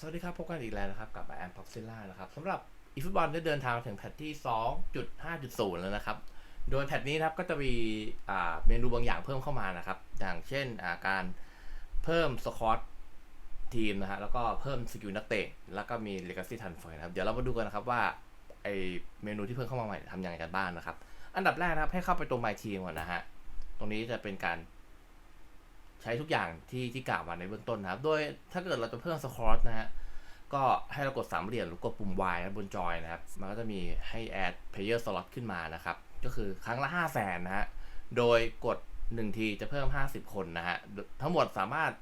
สวัสดีครับ พบกันอีกแล้วนะครับ กับแอมพ็อกซิล่านะครับสำหรับอีฟุตบอลได้เดินทางมาถึงแพทที่ 2.5.0 แล้วนะครับ โดยแพทนี้นะครับก็จะมีเมนูบางอย่างเพิ่มเข้ามานะครับ อย่างเช่นาการเพิ่มสควอตทีมนะฮะแล้วก็เพิ่มสกิลนักเตะแล้วก็มีเลกาซี่ทันเฟนะครับ เดี๋ยวเรามาดูกันนะครับว่าไอเมนูที่เพิ่มเข้ามาใหม่ทำยังไงกันบ้างนะครับ อันดับแรกนะครับให้เข้าไปตรง My Team ก่อนนะฮะตรงนี้จะเป็นการ ใช้ทุกอย่างที่ที่กล่าวมาในเบื้องต้นนะครับ โดยถ้าเกิดเราจะเพิ่มสครอตนะฮะ ก็ให้เรากดสามเหลี่ยมหรือกดปุ่ม Y นะบนจอยนะครับ มันก็จะมีให้ add player slot ขึ้นมานะครับ ก็คือครั้งละ 5 0 0แสนนะฮะ โดยกด 1 ทีจะเพิ่ม 50 คนนะฮะ ทั้งหมดสามารถ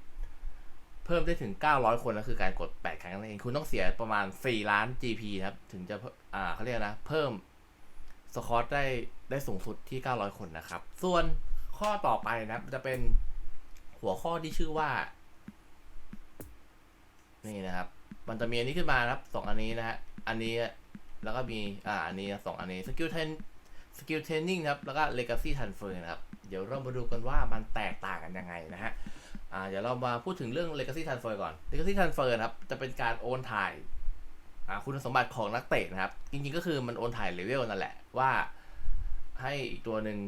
เพิ่มได้ถึง 900 คนก็คือการกด 8 ครั้งนั่นเอง คุณต้องเสียประมาณ 4 ล้าน GP นะครับ ถึงจะเพิ่มอ่าเขาเรียกนะ เพิ่มสคอตได้ได้สูงสุดที่ 900 คนนะครับ ส่วนข้อต่อไปนะครับจะเป็น หัวข้อที่ชื่อว่า นี่นะครับ มันจะมีอันนี้ขึ้นมาครับสองอันนี้นะฮะอันนี้แล้วก็มีอ่าอันนี้สองอันนี้สกิลเทนสกิลเทรนนิ่งครับแล้วก็เลกาซี่ทันเฟอร์นะครับ เดี๋ยวเรามาดูกันว่ามันแตกต่างกันยังไงนะฮะอ่าเดี๋ยวเรามาพูดถึงเรื่อง Legacy Transfer ก่อน Legacy Transfer นะครับจะเป็นการโอนถ่ายอ่าคุณสมบัติของนักเตะนะครับ จริงๆก็คือมันโอนถ่ายเลเวลนั่นแหละว่าให้อีกตัวหนึ่ง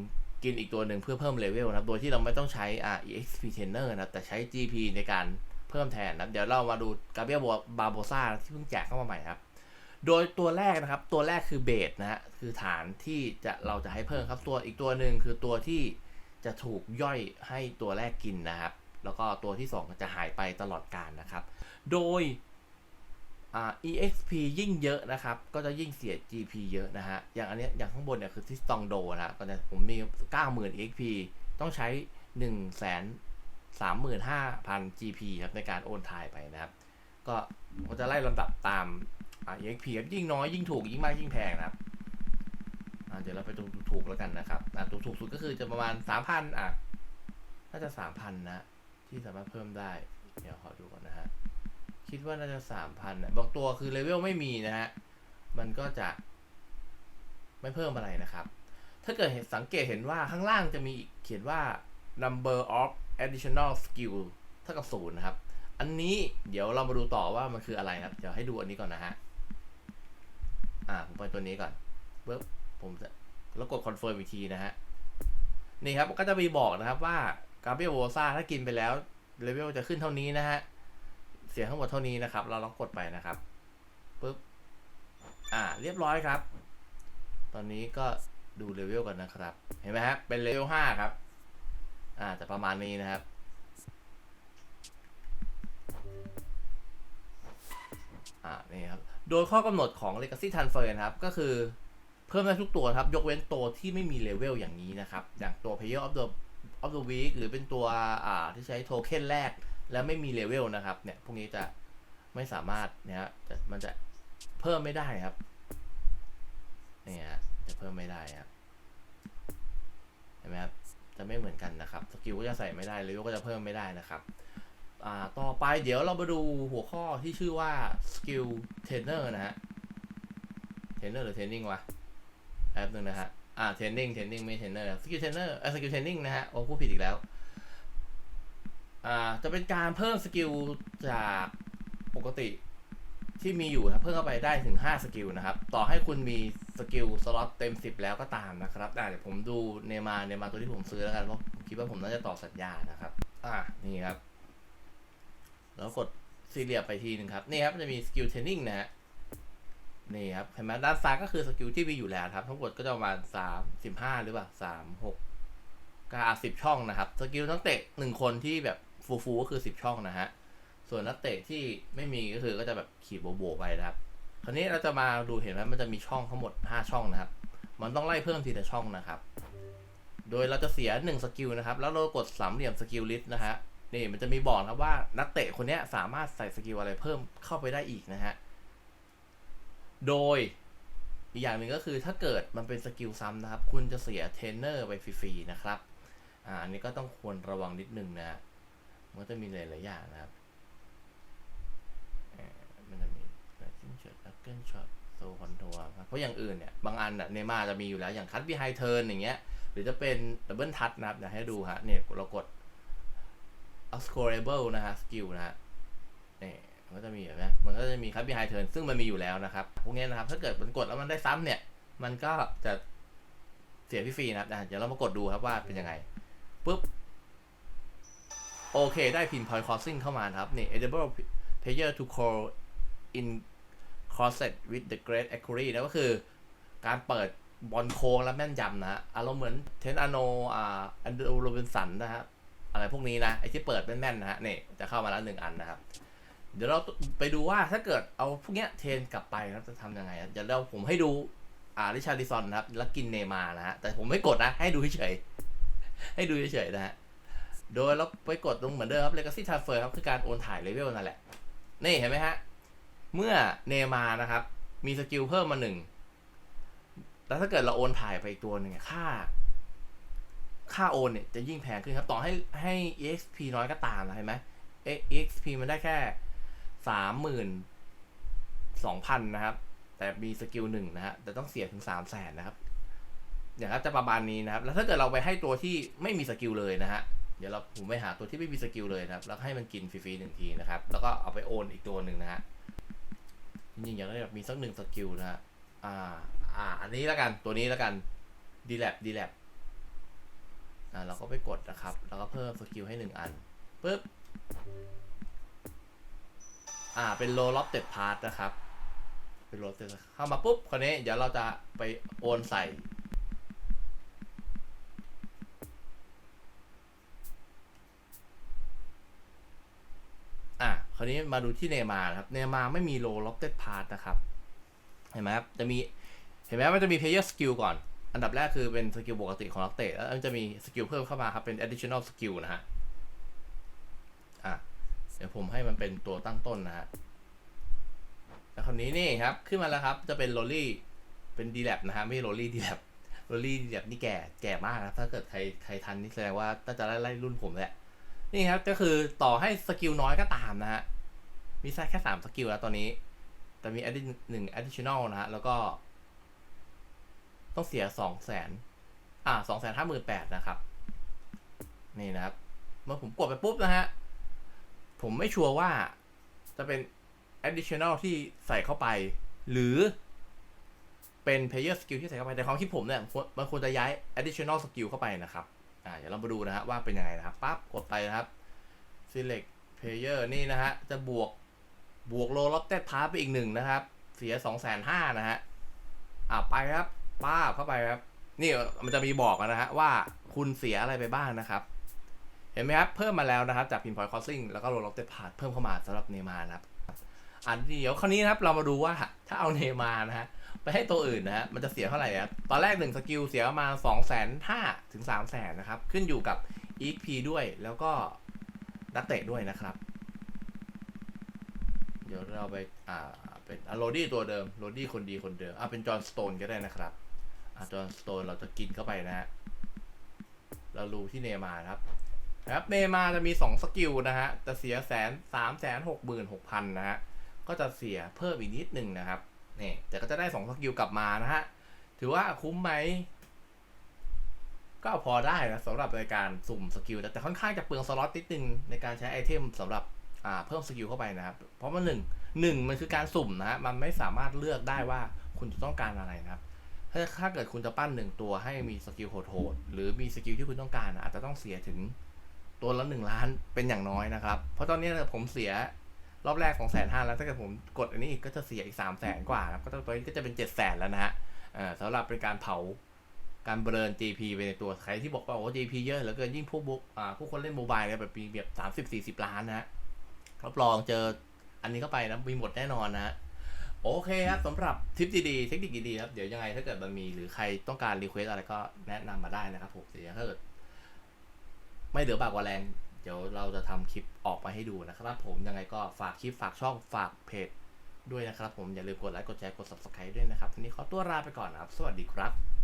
กินอีกตัวหนึ่งเพื่อเพิ่มเลเวลนะครับ โดยที่เราไม่ต้องใช้อ่า exp trainer นะครับ แต่ใช้ gp ในการเพิ่มแทนนะครับ เดี๋ยวเรามาดูกาเบียบาโบซ่าที่เพิ่งแจกเข้ามาใหม่ครับ โดยตัวแรกนะครับ ตัวแรกคือเบสนะฮะ คือฐานที่จะเราจะให้เพิ่มครับ ตัวอีกตัวหนึ่งคือตัวที่จะถูกย่อยให้ตัวแรกกินนะครับ แล้วก็ตัวที่ 2 จะหายไปตลอดการนะครับ โดย exp ยิ่งเยอะนะครับ ก็จะยิ่งเสีย gp เยอะนะฮะ อย่างอันเนี้ยอย่างข้างบนเนี่ยคือที่สตองโดนะฮะก็เนี่ยผมมี 90,000 exp ต้องใช้ 1 3 5 0 0 0 gp ครับในการโอนถ่ายไปนะครับ ก็มันจะไล่ลำดับตามอ่า exp ยิ่งน้อยยิ่งถูกยิ่งมากยิ่งแพงนะครับอ่าเดี๋ยวเราไปดูถูกแล้วกันนะครับอ่าถูกถูกสุดก็คือจะประมาณ 3,000 อะ น่าจะ 3,000 นะ ที่สามารถเพิ่มได้ เดี๋ยวขอดูก่อนนะฮะ คิดว่าน่าจะสามพันนะบางตัวคือเลเวลไม่มีนะฮะ มันก็จะ ไม่เพิ่มอะไรนะครับ ถ้าเกิดเห็นสังเกตเห็นว่าข้างล่างจะมีเขียนว่า number of additional skill เท่ากับศูนย์นะครับ อันนี้เดี๋ยวเรามาดูต่อว่ามันคืออะไรนะครับ เดี๋ยวให้ดูอันนี้ก่อนนะฮะ อ่า ผมไปตัวนี้ก่อนเบิ้บผมจะแล้วกด confirm อีกทีนะฮะ นี่ครับก็จะมีบอกนะครับว่า กาเบียโวซาถ้ากินไปแล้วเลเวลจะขึ้นเท่านี้นะฮะ สียงทั้งหมดเท่านี้นะครับ เราลองกดไปนะครับปุ๊บอ่า เรียบร้อยครับ ตอนนี้ก็ดูเลเวลกันนะครับ เห็นไหมครับเป็นเลเวลห้าครับ อ่าจะประมาณนี้นะครับอ่านี่ครับ โดยข้อกำหนดของ Legacy Transfer นะครับ ก็คือเพิ่มได้ทุกตัวครับ ยกเว้นตัวที่ไม่มีเลเวลอย่างนี้นะครับ อย่างตัว Player of the of the Week หรือเป็นตัวอ่าที่ใช้โทเค็นแรก แล้วไม่มีเลเวลนะครับเนี่ยพวกนี้จะไม่สามารถเนี่ยฮะจะมันจะเพิ่มไม่ได้ครับเนี่ยจะเพิ่มไม่ได้ครับเห็นไหมครับจะไม่เหมือนกันนะครับสกิลก็จะใส่ไม่ได้เลเวลก็จะเพิ่มไม่ได้นะครับอ่าต่อไปเดี๋ยวเรามาดูหัวข้อที่ชื่อว่า skill trainer นะฮะ trainer หรือ training วะแป๊บนึงนะฮะอ่า training training ไม่ trainer skill trainer เอ่อ skill training นะฮะโอ้พูดผิดอีกแล้ว อ่าจะเป็นการเพิ่มสกิลจากปกติที่มีอยู่นะเพิ่มเข้าไปได้ถึง 5 สกิลนะครับ ต่อให้คุณมีสกิลสล็อตเต็ม 10 แล้วก็ตามนะครับอ่เดี๋ยวผมดูเนมาเนมาตัวที่ผมซื้อแล้วกันเพราะคิดว่าผมน่าจะต่อสัญญานะครับ อ่านี่ครับ แล้วกดซีเรียไปทีหนึ่งครับ นี่ครับจะมีสกิลเทรนนิ่งนะฮะนี่ครับเห็นไหมด้านซ้ายก็คือสกิลที่มีอยู่แล้วครับ ทั้งหมดก็จะประมาณสามสิบห้าหรือเปล่าสามหกก็อาสิบช่องนะครับ สกิลนักเตะหนึ่งคนที่แบบ ฟูฟูก็คือสิบช่องนะฮะ ส่วนนักเตะที่ไม่มีก็คือก็จะแบบขีดโบโบๆไปนะครับ คราวนี้เราจะมาดูเห็นไหมมันจะมีช่องทั้งหมดห้าช่องนะครับ มันต้องไล่เพิ่มทีละช่องนะครับ โดยเราจะเสียหนึ่งสกิลนะครับ แล้วเรากดสามเหลี่ยมสกิลลิสต์นะฮะ นี่มันจะมีบอกครับว่านักเตะคนนี้สามารถใส่สกิลอะไรเพิ่มเข้าไปได้อีกนะฮะ โดยอีกอย่างหนึ่งก็คือถ้าเกิดมันเป็นสกิลซ้ำนะครับ คุณจะเสียเทรนเนอร์ไปฟรีๆนะครับ อ่าอันนี้ก็ต้องควรระวังนิดนึงนะ มันจะมีหลายๆอย่างนะครับมันจะมีจิ้งเฉิดลักเกิลช็อตโซคอนโทรครับเพราะอย่างอื่นเนี่ย บางอันอะเนมาจะมีอยู่แล้ว อย่างคัตบีไฮเทิร์นอย่างเงี้ย หรือจะเป็นดับเบิลทัชนะครับเดี๋ยวให้ดูฮะ เนี่ยเรากด u s c o r a b l e นะฮะ สกิลนะฮะเนี่ยมันก็จะมีเห็นไหมมันก็จะมีครับ behind turn ซึ่งมันมีอยู่แล้วนะครับ พวกนี้นะครับ ถ้าเกิดมันกดแล้วมันได้ซ้ำเนี่ย มันก็จะเสียฟรีๆนะครับอะเดี๋ยวเรามากดดูครับว่าเป็นยังไงปุ๊บ โอเค ได้ pinpoint crossing เข้ามาครับ นี่ enable player to call in crosset with the great accuracy นะก็คือ การเปิดบอลโค้งและแม่นยำนะฮะอารมณ์เหมือนเทนอาโนอ่าอันเดอร์โรบินสันนะฮะอะไรพวกนี้นะ ไอที่เปิดแม่นๆนะฮะนี่จะเข้ามาแล้วหนึ่งอันนะครับ เดี๋ยวเราไปดูว่าถ้าเกิดเอาพวกเนี้ยเทนกลับไปนะจะทำยังไงอะเดี๋ยวเราผมให้ดูอ่าริชาร์ดิซอนนะครับ แล้วกินเนย์มานะฮะแต่ผมไม่กดนะ ให้ดูเฉยให้ดูเฉยๆนะฮะ โดยเราไปกดตรงเหมือนเดิมครับ Legacy Transfer ครับ คือการโอนถ่ายเลเวลนั่นแหละ นี่เห็นไหมฮะ เมื่อเนมานะครับ มีสกิลเพิ่มมาหนึ่ง แล้วถ้าเกิดเราโอนถ่ายไปอีกตัวหนึ่งค่า ค่าโอนเนี่ยจะยิ่งแพงขึ้นครับ ต่อให้ให้ exp น้อยก็ตามนะเห็นไหม exp มันได้แค่สามหมื่นสองพันนะครับ แต่มีสกิลหนึ่งนะฮะ แต่ต้องเสียถึงสามแสนนะครับ อย่างนั้นจะประมาณนี้นะครับ แล้วถ้าเกิดเราไปให้ตัวที่ไม่มีสกิลเลยนะฮะ เดี๋ยวเราผมไปหาตัวที่ไม่มีสกิลเลยนะครับ แล้วให้มันกินฟรีๆหนึ่งทีนะครับ แล้วก็เอาไปโอนอีกตัวหนึ่งนะฮะ จริงๆอยากได้แบบมีสักหนึ่งสกิลนะฮะ อ่า อ่า อันนี้แล้วกัน ตัวนี้แล้วกัน d l a b d l a b อ่า เราก็ไปกดนะครับ แล้วก็เพิ่มสกิลให้หนึ่งอันปึ๊บ อ่า เป็น low lofted part นะครับ เป็น low lofted เข้ามาปุ๊บ คราวนี้ เดี๋ยวเราจะไปโอนใส่ อะ คราวนี้มาดูที่เนมาร์ครับ เนมาร์ไม่มี low lofted part นะครับ เห็นไหมครับ จะมี เห็นไหมมันจะมี player skill ก่อน อันดับแรกคือเป็นสกิลปกติของนักเตะแล้วมันจะมีสกิลเพิ่มเข้ามาครับ เป็น additional skill นะฮะ อะ เดี๋ยวผมให้มันเป็นตัวตั้งต้นนะฮะ แล้วคราวนี้นี่ครับ ขึ้นมาแล้วครับ จะเป็นโรลลี่ เป็นดีแลบนะฮะ ไม่ใช่โรลลี่ดีแลบโรลลี่ดีแลบนี่แก่ แก่มากนะถ้าเกิดใคร ใครทันนี่แสดงว่าน่าจะไล่รุ่นผมแหละ นี่ครับ ก็คือต่อให้สกิลน้อยก็ตามนะฮะ มีแค่สามสกิลแล้วตอนนี้ แต่มี add หนึ่ง additional นะฮะ แล้วก็ ต้องเสียสองแสนอ่าสองแสนห้าหมื่นแปดนะครับ นี่นะครับ เมื่อผมกดไปปุ๊บนะฮะ ผมไม่ชัวร์ว่าจะเป็น additional ที่ใส่เข้าไป หรือเป็น player skill ที่ใส่เข้าไป แต่ความคิดผมเนี่ย มันควรจะย้าย additional skill เข้าไปนะครับ อ่า เดี๋ยวเรามาดูนะฮะว่าเป็นยังไงนะครับ ปั๊บ กดไปนะครับ select player นี่นะฮะ จะบวก บวก low lofted path ไปอีกหนึ่งนะครับ เสียสองแสนห้านะฮะ อ่าไปครับป้าเข้าไปครับ นี่มันจะมีบอกนะฮะว่าคุณเสียอะไรไปบ้างนะครับ เห็นไหมครับ เพิ่มมาแล้วนะครับ จาก pinpoint crossing แล้วก็ low lofted path เพิ่มเข้ามาสำหรับเนมานะครับอ่าเดี๋ยวคราวนี้นะครับเรามาดูว่าถ้าเอาเนมานะฮะไปให้ตัวอื่นนะฮะมันจะเสียเท่าไหร่ครับตอนแรกหนึ่งสกิลเสียประมาณสองแสนห้าถึงสามแสนนะครับ ขึ้นอยู่กับ EXP ด้วยแล้วก็นักเตะด้วยนะครับ เดี๋ยวเราไปอ่าเป็นอะโรดี้ตัวเดิมโรดี้คนดีคนเดิมอะเป็นจอห์นสโตนก็ได้นะครับอะจอห์นสโตนเราจะกินเข้าไปนะฮะเรารู้ที่เนย์มาครับครับเนย์มาจะมี 2 สกิลนะฮะ จะเสียแสนสามแสนหกหมื่นหกพันนะฮะ ก็จะเสียเพิ่มอีกนิดหนึ่งนะครับนี่แต่ก็จะได้ 2 สกิลกลับมานะฮะ ถือว่าคุ้มไหม ก็พอได้นะสำหรับในการสุ่มสกิลแต่แต่ค่อนข้างจะเปลืองสล็อตนิดนึงในการใช้ไอเทมสำหรับ เพิ่มสกิลเข้าไปนะครับ เพราะมันหนึ่งหนึ่งมันคือการสุ่มนะฮะมันไม่สามารถเลือกได้ว่าคุณจะต้องการอะไรนะครับ ถ้าถ้าเกิดคุณจะปั้นหนึ่งตัวให้มีสกิลโหดๆหรือมีสกิลที่คุณต้องการนะอาจจะต้องเสียถึงตัวละหนึ่งล้านเป็นอย่างน้อยนะครับ เพราะตอนนี้ผมเสียรอบแรกของแสนห้าแล้วถ้าเกิดผมกดอันนี้อีกก็จะเสียอีกสามแสนกว่าครับก็ตอนนี้ก็จะเป็นเจ็ดแสนแล้วนะฮะเอ่อสำหรับเป็นการเผาการเบิร์น GP ไปในตัวใครที่บอกว่าโอ้ GP เยอะเหลือเกินยิ่งพวกบุกผู้คนเล่นโมบายเนี่ยแบบมีแบบสามสิบสี่สิบล้านนะฮะ รับรองเจออันนี้เข้าไปนะมีหมดแน่นอนนะโอเคครับสำหรับทิปดีๆเทคนิคดีๆครับเดี๋ยวยังไงถ้าเกิดมันมีหรือใครต้องการรีเควสอะไรก็แนะนำมาได้นะครับผมเดี๋ยวถ้าเกิดไม่เหลือบากกว่าแรงเดี๋ยวเราจะทำคลิปออกมาให้ดูนะครับผมยังไงก็ฝากคลิปฝากช่องฝากเพจด้วยนะครับผมอย่าลืมกดไลค์กดแชร์กด subscribe ด้วยนะครับทีนี้ขอตัวลาไปก่อนนะครับ สวัสดีครับ